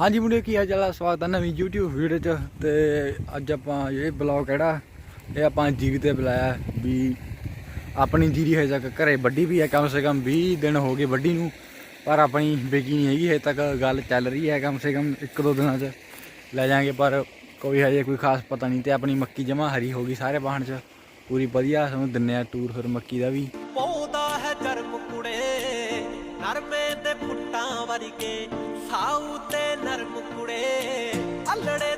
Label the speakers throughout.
Speaker 1: ਹਾਂਜੀ ਮੁੰਡੇ, ਕੀ ਹਾਲ ਚਾਲ ਆ? ਸਵਾਗਤ ਹੈ ਨਵੀਂ YouTube ਵੀਡੀਓ 'ਚ। ਤੇ ਅੱਜ ਆਪਾਂ ਇਹ ਬਲੌਗ ਕਿਹੜਾ? ਇਹ ਆਪਾਂ ਜੀਰੀ ਤੇ ਬੁਲਾਇਆ ਵੀ ਆਪਣੀ ਜੀਰੀ ਹਜੇ ਤੱਕ ਘਰੇ ਵੱਡੀ ਵੀ ਹੈ। ਕਮ ਸੇ ਕਮ 20 ਦਿਨ ਹੋ ਗਏ ਵੱਡੀ ਨੂੰ, ਪਰ ਆਪਣੀ ਬੇਕੀ ਨਹੀਂ ਹੈਗੀ, ਹਜੇ ਤੱਕ ਗੱਲ ਚੱਲ ਰਹੀ ਹੈ ਕਮ ਸੇ ਕਮ ਇੱਕ ਦੋ ਦਿਨਾਂ 'ਚ। ਲੈ ਜਾਾਂਗੇ, ਪਰ ਕੋਈ ਹਜੇ ਕੋਈ ਖਾਸ ਪਤਾ ਨਹੀਂ ਤੇ ਆਪਣੀ ਮੱਕੀ ਜਮਾ ਹਰੀ ਹੋ ਗਈ ਸਾਰੇ ਬਾਹਣ 'ਚ। ਪੂਰੀ ਵਧੀਆ ਸਾਨੂੰ ਦਿੰਨੇ ਆ ਟੂਰ ਫਿਰ ਮੱਕੀ ਦਾ ਵੀ।
Speaker 2: ਪੌਦਾ ਹੈ ਜਰਮ ਕੁੜੇ, ਨਰਮੇ ਦੇ ਫੁੱਟਾਂ ਵਰਗੇ। ਸਾਊ ਤੇ ਨਰਮ ਕੁੜੇ ਅਲੜੇ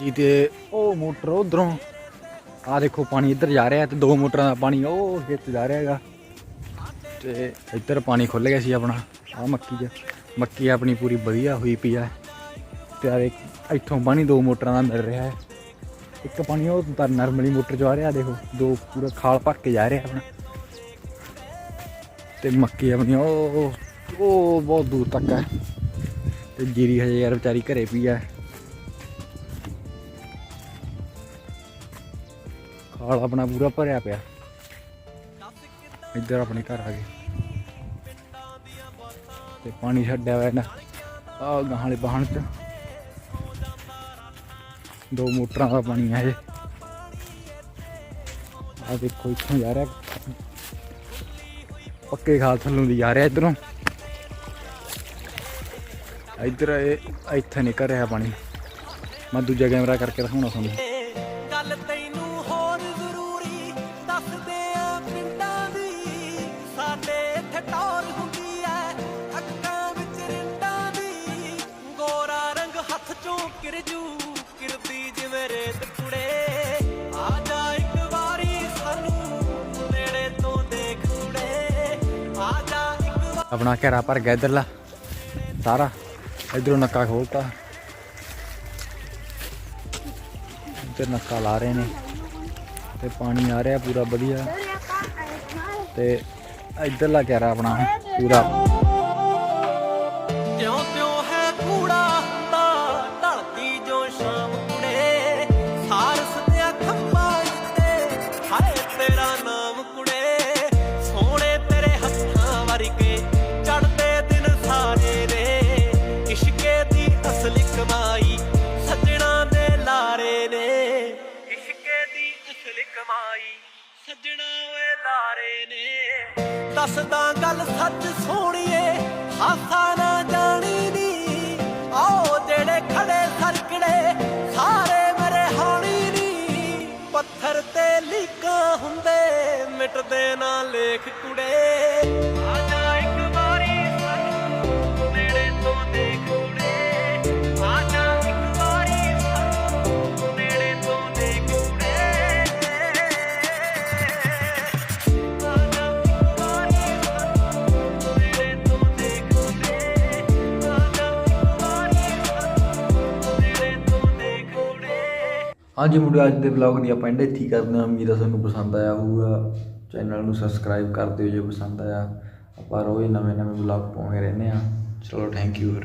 Speaker 2: ਜੋ ਜੀ ਤੇ
Speaker 1: ਉਹ ਮੋਟਰ ਉਧਰੋਂ ਆ ਦੇਖੋ ਪਾਣੀ ਇੱਧਰ ਜਾ ਰਿਹਾ ਤੇ ਦੋ ਮੋਟਰਾਂ ਦਾ ਪਾਣੀ ਉਹ ਖੇਤ ਜਾ ਰਿਹਾ ਹੈਗਾ। ਤੇ ਇੱਧਰ ਪਾਣੀ ਖੁੱਲ ਗਿਆ ਸੀ ਆਪਣਾ ਆ ਮੱਕੀ 'ਚ ਮੱਕੀ ਆਪਣੀ ਪੂਰੀ ਵਧੀਆ ਹੋਈ ਪਈ ਆ। ਤੇ ਆ ਦੇਖ, ਇੱਥੋਂ ਪਾਣੀ ਦੋ ਮੋਟਰਾਂ ਦਾ ਮਿਲ ਰਿਹਾ ਹੈ। ਇੱਕ ਪਾਣੀ ਉਹ ਤਾਂ ਨਰਮਲੀ ਮੋਟਰ ਚ ਆ ਰਿਹਾ, ਦੇਖੋ, ਦੋ ਪੂਰਾ ਖਾਲ ਭੱਕ ਕੇ ਜਾ ਰਿਹਾ ਆਪਣਾ। ਤੇ ਮੱਕੀ ਆਪਣੀ ਉਹ ਉਹ ਬਹੁਤ ਦੂਰ ਤੱਕ ਹੈ। ਤੇ ਜੀਰੀ ਹਜੇ ਯਾਰ ਵਿਚਾਰੀ ਘਰੇ ਪਈ ਆ ਖਾਲ ਆਪਣਾ ਪੂਰਾ ਭਰਿਆ ਪਿਆ। ਇੱਧਰ ਆਪਣੇ ਘਰ ਆ ਗਏ। ਤੇ ਪਾਣੀ ਛੱਡਿਆ ਹੋਇਆ ਨਾ ਆ ਗਾਹਾਂ ਵਾਲੇ ਬਾਹਣ ਚ। ਦੋ ਮੋਟਰਾਂ ਦਾ ਪਾਣੀ ਹੈ ਇਹ। ਆ ਦੇਖੋ, ਇੱਥੋਂ ਜਾ ਰਿਹਾ। ਪੱਕੇ ਖਾਲ ਥੱਲੋਂ ਦੀ ਜਾ ਰਿਹਾ ਇਧਰੋਂ। ਇੱਧਰ ਇਹ, ਇੱਥੇ ਨਿਕਲ ਰਿਹਾ ਪਾਣੀ। ਮੈਂ ਦੂਜਾ ਕੈਮਰਾ ਕਰਕੇ ਦਿਖਾਉਣਾ ਤੁਹਾਨੂੰ।
Speaker 2: ਸਾਡੇ ਇੱਥੇ ਟੌਰ ਹੁੰਦੀ ਐ। ਅੱਖਾਂ ਵਿੱਚ ਰਿੰਡਾਂ ਦੀ ਗੋਰਾ ਰੰਗ ਹੱਥ ਚੋਂ ਕਿਰਜੂ ਕਿਰਦੀ ਜਿਵੇਂ ਰੇਤ ਕੁੜੇ। ਆ ਜਾ ਇੱਕ ਵਾਰੀ ਸਾਨੂੰ ਨੇੜੇ ਤੋਂ ਦੇਖ ਕੁੜੇ। ਆ ਜਾ ਇੱਕ ਵਾਰੀ
Speaker 1: ਆਪਣਾ ਘੇਰਾ ਭਰ ਗਿਆ ਇਧਰਲਾ। ਸਾਰਾ। ਇਧਰੋਂ ਨੱਕਾ ਖੋਲਤਾ। ਇੱਧਰ ਨੱਕਾ ਲਾ ਰਹੇ ਨੇ। ਤੇ ਪਾਣੀ ਆ ਰਿਹਾ ਪੂਰਾ ਵਧੀਆ। ਤੇ ਇਧਰਲਾ ਘੇਰਾ ਆਪਣਾ, ਪੂਰਾ।
Speaker 2: ਕਿਉਂ ਕਿਉਂ ਹੈ ਕੂੜਾ ਹੁੰਦਾ ਢਲਦੀ ਜੋ ਸ਼ਾਮ ਕੁੜੇ। ਸਾਰਸ ਦੇ ਖੰਭਾਂ ਉੱਤੇ ਹਾਏ ਤੇਰਾ ਨਾਮ ਕੁੜੇ। ਸੋਹਣੇ ਤੇਰੇ ਹੱਥਾਂ ਵਰਗੇ ਚੜਦੇ ਦਿਨ ਸਾਰੇ ਨੇ ਇਸ਼ਕੇ ਦੀ ਅਸਲੀ ਕਮਾਈ ਸੱਜਣਾ ਦੇ ਲਾਰੇ ਨੇ। ਇਸ਼ਕੇ ਦੀ ਅਸਲੀ ਕਮਾਈ ਸੱਜਣਾ ਓਏ ਲਾਰੇ ਨੇ। ਦੱਸਦਾ ਗੱਲ ਸੱਚ ਸੋਹਣੀਏ ਹਾਸਾ ਨਾ ਜਾਣੀ ਨੀ। ਆਓ ਜਿਹੜੇ ਖੜੇ ਸਰਕੜੇ, ਸਾਰੇ ਮਰੇ ਹਾਣੀ ਨੀ। ਪੱਥਰ ਤੇ ਲੀਕਾਂ ਹੁੰਦੇ, ਮਿਟਦੇ ਨਾ ਲੇਖ ਕੁੜੇ।
Speaker 1: ਹਾਂਜੀ ਮੁੰਡੇ ਅੱਜ ਦੇ ਵਲੌਗ ਦੀ ਆਪਾਂ ਐਂਡ ਇੱਥੇ ਹੀ ਕਰਦੇ ਹਾਂ। ਉਮੀਦ ਹੈ ਤੁਹਾਨੂੰ ਪਸੰਦ ਆਇਆ ਹੋਊਗਾ। ਚੈਨਲ ਨੂੰ ਸਬਸਕ੍ਰਾਈਬ ਕਰ ਦਿਓ ਜੇ ਪਸੰਦ ਆਇਆ। ਆਪਾਂ ਰੋਜ਼ ਨਵੇਂ ਨਵੇਂ ਵਲੌਗ ਪਾਉਂਦੇ ਰਹਿੰਦੇ ਆ ਚਲੋ ਥੈਂਕ ਯੂ ਫਿਰ।